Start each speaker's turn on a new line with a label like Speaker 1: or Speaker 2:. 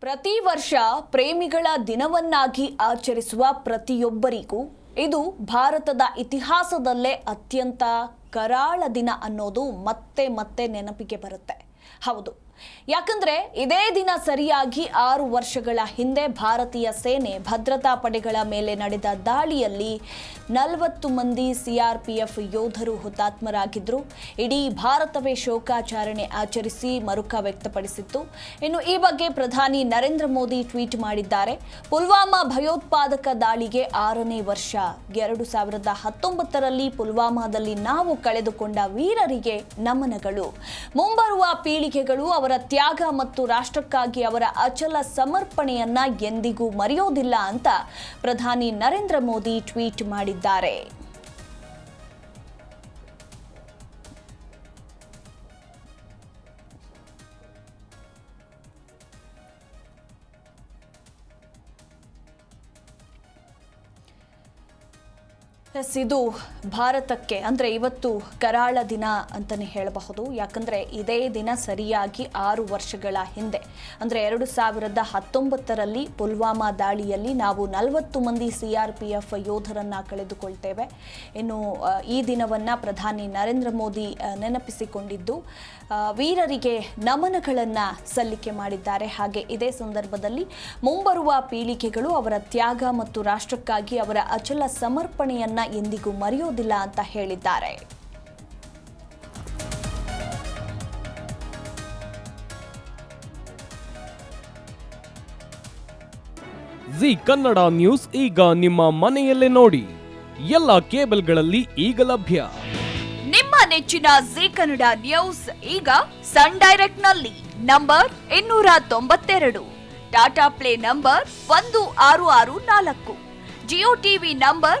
Speaker 1: ಪ್ರತಿ ವರ್ಷ ಪ್ರೇಮಿಗಳ ದಿನವನ್ನಾಗಿ ಆಚರಿಸುವ ಪ್ರತಿಯೊಬ್ಬರಿಗೂ ಇದು ಭಾರತದ ಇತಿಹಾಸದಲ್ಲೇ ಅತ್ಯಂತ ಕರಾಳ ದಿನ ಅನ್ನೋದು ಮತ್ತೆ ಮತ್ತೆ ನೆನಪಿಗೆ ಬರುತ್ತೆ. ಹೌದು. ಯಾಕಂದ್ರೆ ಇದೇ ದಿನ ಸರಿಯಾಗಿ ಆರು ವರ್ಷಗಳ ಹಿಂದೆ ಭಾರತೀಯ ಸೇನೆ ಭದ್ರತಾ ಪಡೆಗಳ ಮೇಲೆ ನಡೆದ ದಾಳಿಯಲ್ಲಿ ನಲವತ್ತು ಮಂದಿ ಸಿಆರ್ಪಿಎಫ್ ಯೋಧರು ಹುತಾತ್ಮರಾಗಿದ್ದರು ಇಡೀ ಭಾರತವೇ ಶೋಕಾಚರಣೆ ಆಚರಿಸಿ ಮರುಕ ವ್ಯಕ್ತಪಡಿಸಿತ್ತು. ಇನ್ನು ಈ ಬಗ್ಗೆ ಪ್ರಧಾನಿ ನರೇಂದ್ರ ಮೋದಿ ಟ್ವೀಟ್ ಮಾಡಿದ್ದಾರೆ. ಪುಲ್ವಾಮಾ ಭಯೋತ್ಪಾದಕ ದಾಳಿಗೆ ಆರನೇ ವರ್ಷ. ಎರಡು ಸಾವಿರದ ಹತ್ತೊಂಬತ್ತರಲ್ಲಿ ಪುಲ್ವಾಮಾದಲ್ಲಿ ನಾವು ಕಳೆದುಕೊಂಡ ವೀರರಿಗೆ ನಮನಗಳು. ಮುಂಬರುವ ಪೀಳಿಗೆಗಳು ಅವರ ತ್ಯಾಗ ಮತ್ತು ರಾಷ್ಟ್ರಕ್ಕಾಗಿ ಅವರ ಅಚಲ ಸಮರ್ಪಣೆಯನ್ನ ಎಂದಿಗೂ ಮರೆಯೋದಿಲ್ಲ ಅಂತ ಪ್ರಧಾನಿ ನರೇಂದ್ರ ಮೋದಿ ಟ್ವೀಟ್ ಮಾಡಿದ್ದಾರೆ. ಎಸ್ ಇದು ಭಾರತಕ್ಕೆ, ಅಂದರೆ ಇವತ್ತು ಕರಾಳ ದಿನ ಅಂತಲೇ ಹೇಳಬಹುದು. ಯಾಕಂದರೆ ಇದೇ ದಿನ ಸರಿಯಾಗಿ ಆರು ವರ್ಷಗಳ ಹಿಂದೆ, ಅಂದರೆ ಎರಡು ಸಾವಿರದ ಹತ್ತೊಂಬತ್ತರಲ್ಲಿ ಪುಲ್ವಾಮಾ ದಾಳಿಯಲ್ಲಿ ನಾವು ನಲವತ್ತು ಮಂದಿ ಸಿ ಆರ್ ಪಿ ಎಫ್ ಯೋಧರನ್ನು ಕಳೆದುಕೊಳ್ತೇವೆ. ಇನ್ನು ಈ ದಿನವನ್ನು ಪ್ರಧಾನಿ ನರೇಂದ್ರ ಮೋದಿ ನೆನಪಿಸಿಕೊಂಡಿದ್ದು ವೀರರಿಗೆ ನಮನಗಳನ್ನು ಸಲ್ಲಿಕೆ ಮಾಡಿದ್ದಾರೆ. ಹಾಗೆ ಇದೇ ಸಂದರ್ಭದಲ್ಲಿ ಮುಂಬರುವ ಪೀಳಿಗೆಗಳು ಅವರ ತ್ಯಾಗ ಮತ್ತು ರಾಷ್ಟ್ರಕ್ಕಾಗಿ ಅವರ ಅಚಲ ಸಮರ್ಪಣೆಯನ್ನ ಎಂದಿಗೂ ಮರೆಯೋದಿಲ್ಲ ಅಂತ ಹೇಳಿದ್ದಾರೆ.
Speaker 2: ಜಿ ಕನ್ನಡ ನ್ಯೂಸ್ ಈಗ ನಿಮ್ಮ ಮನೆಯಲ್ಲೇ ನೋಡಿ. ಎಲ್ಲ ಕೇಬಲ್ಗಳಲ್ಲಿ ಈಗ ಲಭ್ಯ.
Speaker 3: ನಿಮ್ಮ ನೆಚ್ಚಿನ ಜಿ ಕನ್ನಡ ನ್ಯೂಸ್ ಈಗ ಸನ್ ಡೈರೆಕ್ಟ್ನಲ್ಲಿ ನಂಬರ್ ಇನ್ನೂರ ತೊಂಬತ್ತೆರಡು ಟಾಟಾ ಪ್ಲೇ ನಂಬರ್ ಒಂದು ಆರು ಆರು ನಾಲ್ಕು ಜಿಯೋ ಟಿವಿ ನಂಬರ್